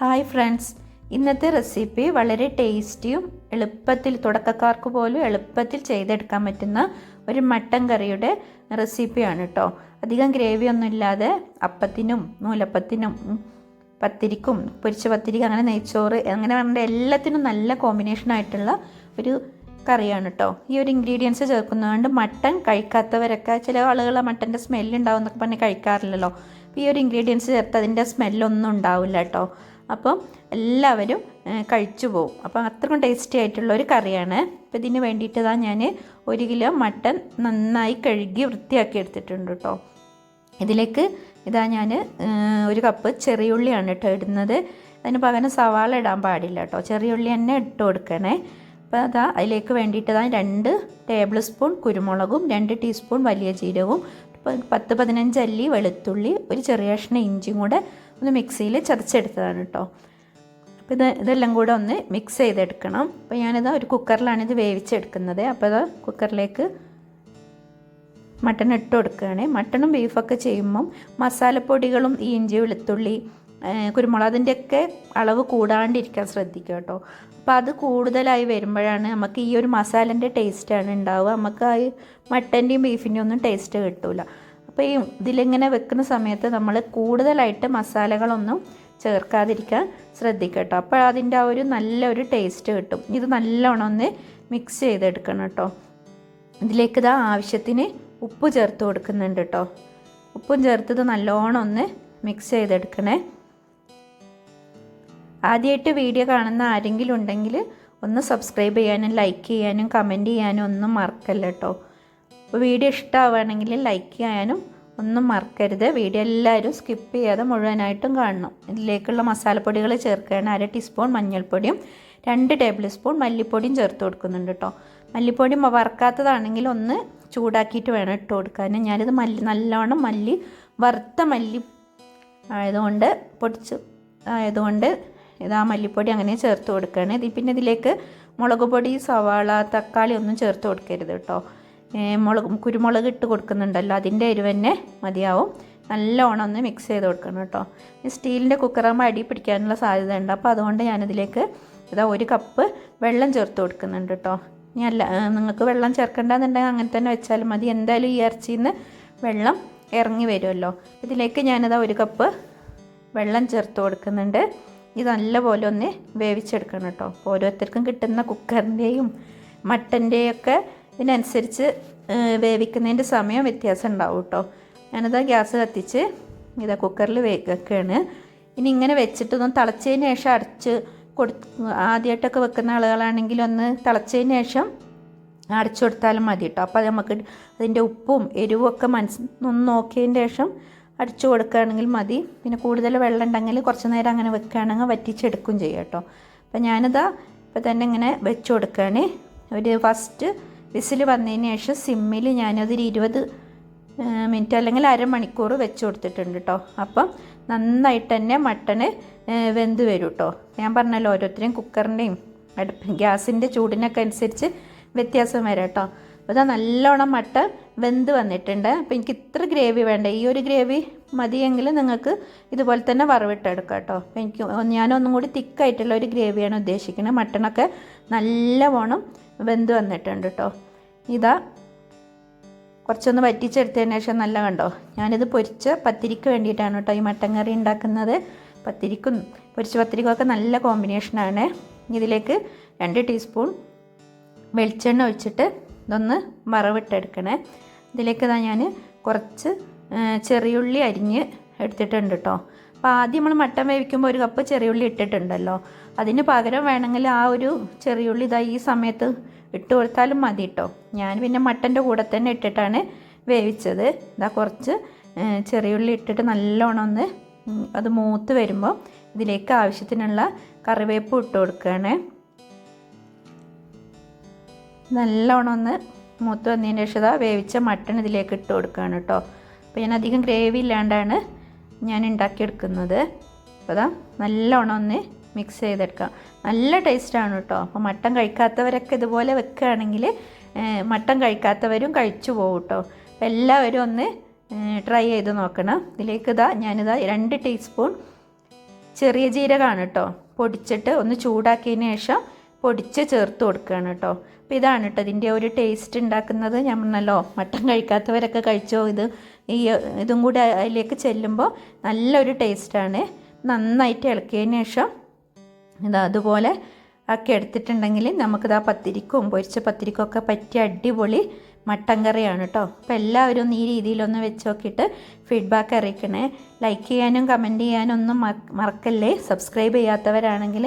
Hi friends. ഇന്നത്തെ recipe വളരെ ടേസ്റ്റിയും എളുപ്പത്തിൽ തുടക്കക്കാർക്ക് പോലും എളുപ്പത്തിൽ ചെയ്തെടുക്കാൻ പറ്റുന്ന ഒരു മട്ടൻ കറിയുടെ റെസിപ്പിയാണ് കേട്ടോ അധികം ഗ്രേവി ഒന്നും ഇല്ലാതെ അപ്പത്തിനും നൂലപ്പത്തിനും പത്തിരിക്കും പൊരിച്ച പത്തിരിക്ക് അങ്ങനെ നെയ്ച്ചോറ് അങ്ങനെ പറഞ്ഞ എല്ലാത്തിനും നല്ല കോമ്പിനേഷൻ ആയിട്ടുള്ള ഒരു കറിയാണ് കേട്ടോ ഈ ഒരു ഇൻഗ്രീഡിയൻസ് ചേർക്കുന്നതുകൊണ്ട് മട്ടൻ കഴിക്കാത്തവരൊക്കെ ചില ആളുകൾ മട്ടന്റെ സ്മെല്ലുണ്ടാവും എന്നൊക്കെ പറഞ്ഞ് കഴിക്കാറില്ലല്ലോ. ഈ ഒരു ഇൻഗ്രീഡിയൻസ് ചേർത്ത് അതിന്റെ സ്മെല്ലൊന്നും ഉണ്ടാവില്ല കേട്ടോ അപ്പം എല്ലാവരും കഴിച്ചു പോകും അപ്പോൾ അത്രയും ടേസ്റ്റി ആയിട്ടുള്ള ഒരു കറിയാണ്. അപ്പോൾ ഇതിന് വേണ്ടിയിട്ട് ഞാൻ ഒരു കിലോ മട്ടൺ നന്നായി കഴുകി വൃത്തിയാക്കി എടുത്തിട്ടുണ്ട് കേട്ടോ ഇതിലേക്ക് ഇതാ ഞാൻ ഒരു കപ്പ് ചെറിയുള്ളിയാണ് കേട്ടോ ഇടുന്നത്. അതിന് പകരം സവാള ഇടാൻ പാടില്ല കേട്ടോ ചെറിയുള്ളി തന്നെ ഇട്ട് കൊടുക്കണേ. അപ്പോൾ അതാ അതിലേക്ക് വേണ്ടിയിട്ട് രണ്ട് ടേബിൾ സ്പൂൺ കുരുമുളകും രണ്ട് ടീസ്പൂൺ വലിയ ജീരകവും പത്ത് പതിനഞ്ച് അല്ലി വെളുത്തുള്ളി ഒരു ചെറിയ കഷ്ണം ഇഞ്ചിയും കൂടെ ഒന്ന് മിക്സിയിൽ ചതച്ചെടുത്തതാണ് കേട്ടോ. അപ്പോൾ ഇത് ഇതെല്ലാം കൂടെ ഒന്ന് മിക്സ് ചെയ്തെടുക്കണം. അപ്പോൾ ഞാനിത് ഒരു കുക്കറിലാണ് ഇത് വേവിച്ചെടുക്കുന്നത്. അപ്പോൾ ഇത് കുക്കറിലേക്ക് മട്ടൺ ഇട്ട് കൊടുക്കുകയാണ്. മട്ടണും ബീഫൊക്കെ ചെയ്യുമ്പം മസാലപ്പൊടികളും ഈ ഇഞ്ചി വെളുത്തുള്ളി ഏഹ് കുരുമുളക് അതിന്റെയൊക്കെ അളവ് കൂടാണ്ടിരിക്കാൻ ശ്രദ്ധിക്കുക കേട്ടോ. അപ്പോൾ അത് കൂടുതലായി വരുമ്പോഴാണ് നമുക്ക് ഈ ഒരു മസാലന്റെ ടേസ്റ്റാണ് ഉണ്ടാവുക. നമുക്ക് ആ മട്ടന്റെയും ബീഫിന്റെയും ഒന്നും ടേസ്റ്റ് കിട്ടില്ല ഈ ഇതിലിങ്ങനെ വെക്കുന്ന സമയത്ത് നമ്മൾ കൂടുതലായിട്ട് മസാലകളൊന്നും ചേർക്കാതിരിക്കാൻ ശ്രദ്ധിക്കുക കേട്ടോ അപ്പോൾ അതിന്റെ ആ ഒരു നല്ലൊരു ടേസ്റ്റ് കിട്ടും. ഇത് നല്ലോണം ഒന്ന് മിക്സ് ചെയ്തെടുക്കണം കേട്ടോ. ഇതിലേക്ക് ഇതാ ആവശ്യത്തിന് ഉപ്പ് ചേർത്ത് കൊടുക്കുന്നുണ്ട് കേട്ടോ. ഉപ്പും ചേർത്തത് നല്ലോണം ഒന്ന് മിക്സ് ചെയ്തെടുക്കണേ. ആദ്യമായിട്ട് വീഡിയോ കാണുന്ന ആരെങ്കിലും ഉണ്ടെങ്കിൽ ഒന്ന് സബ്സ്ക്രൈബ് ചെയ്യാനും ലൈക്ക് ചെയ്യാനും കമന്റ് ചെയ്യാനും ഒന്നും മറക്കല്ല കേട്ടോ. അപ്പോൾ വീഡിയോ ഇഷ്ടമാവുകയാണെങ്കിൽ ലൈക്ക് ചെയ്യാനും ഒന്നും മറക്കരുത്. വീഡിയോ എല്ലാവരും സ്കിപ്പ് ചെയ്യാതെ മുഴുവനായിട്ടും കാണണം. ഇതിലേക്കുള്ള മസാലപ്പൊടികൾ ചേർക്കുകയാണ് അര ടീസ്പൂൺ മഞ്ഞൾപ്പൊടിയും രണ്ട് ടേബിൾ സ്പൂൺ മല്ലിപ്പൊടിയും ചേർത്ത് കൊടുക്കുന്നുണ്ട് കേട്ടോ മല്ലിപ്പൊടി വറക്കാത്തതാണെങ്കിൽ ഒന്ന് ചൂടാക്കിയിട്ട് വേണം ഇട്ട് കൊടുക്കാൻ. ഞാനിത് മല്ലി നല്ലോണം മല്ലി വറുത്ത മല്ലി ആയതുകൊണ്ട് പൊടിച്ച് ആയതുകൊണ്ട് ഇതാ മല്ലിപ്പൊടി അങ്ങനെ ചേർത്ത് കൊടുക്കുകയാണ്. ഇത് പിന്നെ ഇതിലേക്ക് മുളക് പൊടി സവാള തക്കാളി ഒന്നും ചേർത്ത് കൊടുക്കരുത് കേട്ടോ മുളക് കുരുമുളക് ഇട്ട് കൊടുക്കുന്നുണ്ടല്ലോ. അതിന്റെ എരിവ് തന്നെ മതിയാവും. നല്ലോണം ഒന്ന് മിക്സ് ചെയ്ത് കൊടുക്കണം കേട്ടോ. സ്റ്റീലിന്റെ കുക്കറാകുമ്പോൾ അടി പിടിക്കാനുള്ള സാധ്യത ഉണ്ട് അപ്പോൾ അതുകൊണ്ട് ഞാനിതിലേക്ക് ഇതാ ഒരു കപ്പ് വെള്ളം ചേർത്ത് കൊടുക്കുന്നുണ്ട് കേട്ടോ. ഇനി അല്ല നിങ്ങൾക്ക് വെള്ളം ചേർക്കേണ്ടതെന്നുണ്ടെങ്കിൽ അങ്ങനെ തന്നെ വെച്ചാലും മതി. എന്തായാലും ഈ ഇറച്ചിയിൽ നിന്ന് വെള്ളം ഇറങ്ങി വരുമല്ലോ. ഇതിലേക്ക് ഞാനിതാ ഒരു കപ്പ് വെള്ളം ചേർത്ത് കൊടുക്കുന്നുണ്ട്. ഇത് നല്ലപോലെ ഒന്ന് വേവിച്ചെടുക്കണം കേട്ടോ. ഓരോരുത്തർക്കും കിട്ടുന്ന കുക്കറിന്റെയും മട്ടന്റെയും ഒക്കെ ഇതിനനുസരിച്ച് വേവിക്കുന്നതിന്റെ സമയം വ്യത്യാസം ഉണ്ടാവും കേട്ടോ ഞാനിതാ ഗ്യാസ് കത്തിച്ച് ഇതാ കുക്കറിൽ വെക്കുകയാണ് ഇനി ഇങ്ങനെ വെച്ചിട്ടൊന്നും തിളച്ചതിന് ശേഷം അടച്ച് കൊടു ആദ്യമായിട്ടൊക്കെ വെക്കുന്ന ആളുകളാണെങ്കിൽ ഒന്ന് തിളച്ചതിന് ശേഷം അടച്ചു കൊടുത്താലും മതി കേട്ടോ അപ്പോൾ നമുക്ക് അതിന്റെ ഉപ്പും എരിവും ഒക്കെ മനസ്സ് ഒന്ന് നോക്കിയതിന് ശേഷം അടിച്ചു കൊടുക്കുകയാണെങ്കിൽ മതി. പിന്നെ കൂടുതൽ വെള്ളം ഉണ്ടെങ്കിൽ കുറച്ച് നേരം അങ്ങനെ വെക്കുകയാണെങ്കിൽ വറ്റിച്ചെടുക്കും ചെയ്യാം കേട്ടോ അപ്പോൾ ഞാനിതാ ഇപ്പോൾ തന്നെ ഇങ്ങനെ വെച്ച് കൊടുക്കുകയാണ്. ഒരു ഫസ്റ്റ് വിസിൽ വന്നതിന് ശേഷം സിമ്മിൽ ഞാനതൊരു ഇരുപത് മിനിറ്റ് അല്ലെങ്കിൽ അരമണിക്കൂർ വെച്ച് കൊടുത്തിട്ടുണ്ട് കേട്ടോ. അപ്പം നന്നായിട്ട് തന്നെ മട്ടന് വെന്ത് വരും കേട്ടോ. ഞാൻ പറഞ്ഞല്ലോ ഓരോരുത്തരെയും കുക്കറിന്റെയും അടുപ്പ് ഗ്യാസിന്റെ ചൂടിനൊക്കെ അനുസരിച്ച് വ്യത്യാസം വരാം കേട്ടോ. അപ്പോൾ നല്ലോണം മട്ട വെന്ത് വന്നിട്ടുണ്ട്. അപ്പോൾ എനിക്ക് ഇത്ര ഗ്രേവി വേണ്ട? ഈ ഒരു ഗ്രേവി മതിയെങ്കിൽ നിങ്ങൾക്ക് ഇതുപോലെ തന്നെ വറവിട്ടെടുക്കാം കേട്ടോ. അപ്പോൾ എനിക്ക് ഞാനൊന്നും കൂടി തിക്കായിട്ടുള്ള ഒരു ഗ്രേവിയാണ് ഉദ്ദേശിക്കുന്നത് മട്ടണൊക്കെ നല്ലവണ്ണം വെന്ത് വന്നിട്ടുണ്ട് കേട്ടോ. ഇതാ കുറച്ചൊന്ന് വറ്റിച്ചെടുത്തതിന് ശേഷം നല്ല കണ്ടോ? ഞാനിത് പൊരിച്ച് പത്തിരിക്ക് വേണ്ടിയിട്ടാണ് കേട്ടോ ഈ മട്ടൻ കറി ഉണ്ടാക്കുന്നത്. പത്തിരിക്കും പൊരിച്ച പത്തിരിക്കും ഒക്കെ നല്ല കോമ്പിനേഷനാണ്. ഇതിലേക്ക് രണ്ട് ടീസ്പൂൺ വെളിച്ചെണ്ണ ഒഴിച്ചിട്ട് ഇതൊന്ന് മറവിട്ടെടുക്കണേ. ഇതിലേക്ക് ഇതാ ഞാൻ കുറച്ച് ചെറിയ ചെറിയുള്ളി അരിഞ്ഞ് എടുത്തിട്ടുണ്ട് കേട്ടോ അപ്പോൾ ആദ്യം നമ്മൾ മട്ടൻ വേവിക്കുമ്പോൾ ഒരു കപ്പ് ചെറിയുള്ളി ഇട്ടിട്ടുണ്ടല്ലോ. അതിന് പകരം വേണമെങ്കിൽ ആ ഒരു ചെറിയുള്ളി ഇതാ ഈ സമയത്ത് ഇട്ട് കൊടുത്താലും മതി കേട്ടോ ഞാൻ പിന്നെ മട്ടന്റെ കൂടെ തന്നെ ഇട്ടിട്ടാണ് വേവിച്ചത്. ഇതാ കുറച്ച് ചെറിയ ചെറിയുള്ളി ഇട്ടിട്ട് നല്ലോണം ഒന്ന് അത് മൂത്ത് വരുമ്പോൾ ഇതിലേക്ക് ആവശ്യത്തിനുള്ള കറിവേപ്പ് ഇട്ട് കൊടുക്കുകയാണ് നല്ലോണം ഒന്ന് മൂത്ത് വന്നതിന് ശേഷം വേവിച്ച മട്ടൺ ഇതിലേക്ക് ഇട്ട് കൊടുക്കുകയാണ് കേട്ടോ. അപ്പോൾ ഞാൻ അധികം ഗ്രേവി ഇല്ലാണ്ടാണ് ഞാൻ ഉണ്ടാക്കിയെടുക്കുന്നത്. അപ്പോൾ അതാ നല്ലോണം ഒന്ന് മിക്സ് ചെയ്തെടുക്കാം നല്ല ടേസ്റ്റാണ് കേട്ടോ. അപ്പോൾ മട്ടൻ കഴിക്കാത്തവരൊക്കെ ഇതുപോലെ വെക്കുകയാണെങ്കിൽ മട്ടൻ കഴിക്കാത്തവരും കഴിച്ചു പോകും കേട്ടോ. അപ്പോൾ എല്ലാവരും ഒന്ന് ട്രൈ ചെയ്ത് നോക്കണം. ഇതിലേക്ക് ഇതാ ഞാനിതാ രണ്ട് ടീസ്പൂൺ ചെറിയ ജീരകമാണ് കേട്ടോ പൊടിച്ചിട്ട് ഒന്ന് ചൂടാക്കിയതിന് ശേഷം പൊടിച്ച് ചേർത്ത് കൊടുക്കുകയാണ് കേട്ടോ. അപ്പോൾ ഇതാണ് കേട്ടോ ഇതിന്റെ ഒരു ടേസ്റ്റ് ഉണ്ടാക്കുന്നത്. ഞാൻ പറഞ്ഞല്ലോ മട്ടൻ കഴിക്കാത്തവരൊക്കെ കഴിച്ചോ ഇത്. ഈ ഇതും കൂടി അതിലേക്ക് ചെല്ലുമ്പോൾ നല്ലൊരു ടേസ്റ്റാണ് നന്നായിട്ട് ഇളക്കിയതിന് ശേഷം ഇതാ അതുപോലെ ഒക്കെ എടുത്തിട്ടുണ്ടെങ്കിൽ നമുക്കിതാ പത്തിരിക്കും പൊരിച്ച പത്തിരിക്കൊക്കെ പറ്റിയ അടിപൊളി മട്ടൻ കറിയാണ് കേട്ടോ. അപ്പോൾ എല്ലാവരും ഈ രീതിയിലൊന്ന് വെച്ച് നോക്കിയിട്ട് ഫീഡ്ബാക്ക് അറിയിക്കണേ. ലൈക്ക് ചെയ്യാനും കമന്റ് ചെയ്യാനും ഒന്നും മറക്കല്ലേ? സബ്സ്ക്രൈബ് ചെയ്യാത്തവരാണെങ്കിൽ